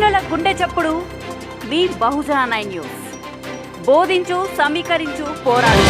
చప్పుడు మీ బహుజన nine news. బోధించు సమీకరించు పోరాడు.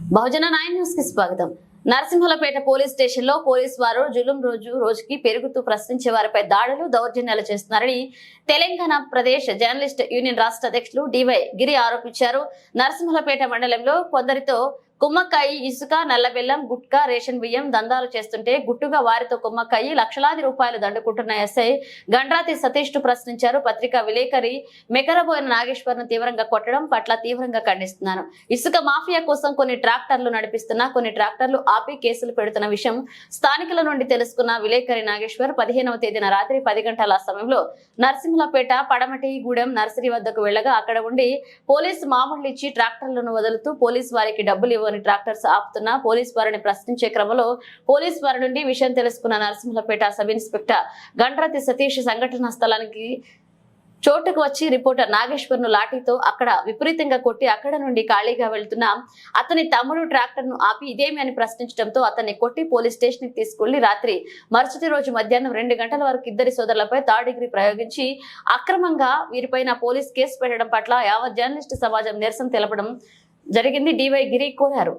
బహుజన నైన్ న్యూస్కి స్వాగతం. నరసింహలపేట పోలీస్ స్టేషన్లో పోలీస్ వారు జులుం రోజు రోజుకి పెరుగుతూ ప్రశ్నించే వారిపై దాడులు దౌర్జన్యాలు చేస్తున్నారని తెలంగాణ ప్రదేశ్ జర్నలిస్ట్ యూనియన్ రాష్ట్ర అధ్యక్షులు డివై గిరి ఆరోపించారు. నరసింహలపేట మండలంలో కొందరితో కుమ్మక్కాయి ఇసుక నల్లబెల్లం గుట్కా రేషన్ బియ్యం దందాలు చేస్తుంటే గుట్టుగా వారితో కుమ్మక్కాయి లక్షలాది రూపాయలు దండుకుంటున్న ఎస్ఐ గండ్రాతి సతీష్ను ప్రశ్నించారు. పత్రికా విలేకరి మెకరబోయిన నాగేశ్వర్ను తీవ్రంగా కొట్టడం పట్ల తీవ్రంగా ఖండిస్తున్నాను ఇసుక మాఫియా కోసం కొన్ని ట్రాక్టర్లు నడిపిస్తున్నా కొన్ని ట్రాక్టర్లు ఆపి కేసులు పెడుతున్న విషయం స్థానికుల నుండి తెలుసుకున్న విలేకరి నాగేశ్వర్ పదిహేనవ తేదీన రాత్రి పది గంటల సమయంలో నరసింహలపేట పడమటి గూడెం నర్సరీ వద్దకు వెళ్ళగా అక్కడ ఉండి పోలీసు మామూలు ఇచ్చి ట్రాక్టర్లను వదులుతూ పోలీస్ వారికి డబ్బులు ఇవ్వ ఇవ్వని ట్రాక్టర్స్ ఆపుతున్నా పోలీస్ వారిని ప్రశ్నించే క్రమంలో పోలీస్ వారి నుండి విషయం తెలుసుకున్న నరసింహులపేట సబ్ ఇన్స్పెక్టర్ గండ్రతి సతీష్ సంఘటనా స్థలానికి చోటుకు వచ్చి రిపోర్టర్ నాగేశ్వర్ను లాఠీతో అక్కడ విపరీతంగా కొట్టి అక్కడ నుండి ఖాళీగా వెళ్తున్న అతని తమ్ముడు ట్రాక్టర్ను ఆపి ఇదేమి అని ప్రశ్నించడంతో అతన్ని కొట్టి పోలీస్ స్టేషన్కి తీసుకెళ్ళి రాత్రి మరుసటి రోజు మధ్యాహ్నం రెండు గంటల వరకు ఇద్దరి సోదరులపై థర్డ్ డిగ్రీ ప్రయోగించి అక్రమంగా వీరిపైన పోలీస్ కేసు పెట్టడం పట్ల యావత్ జర్నలిస్టు సమాజం నిరసన తెలపడం జరిగింది డివై గిరి కోరారు.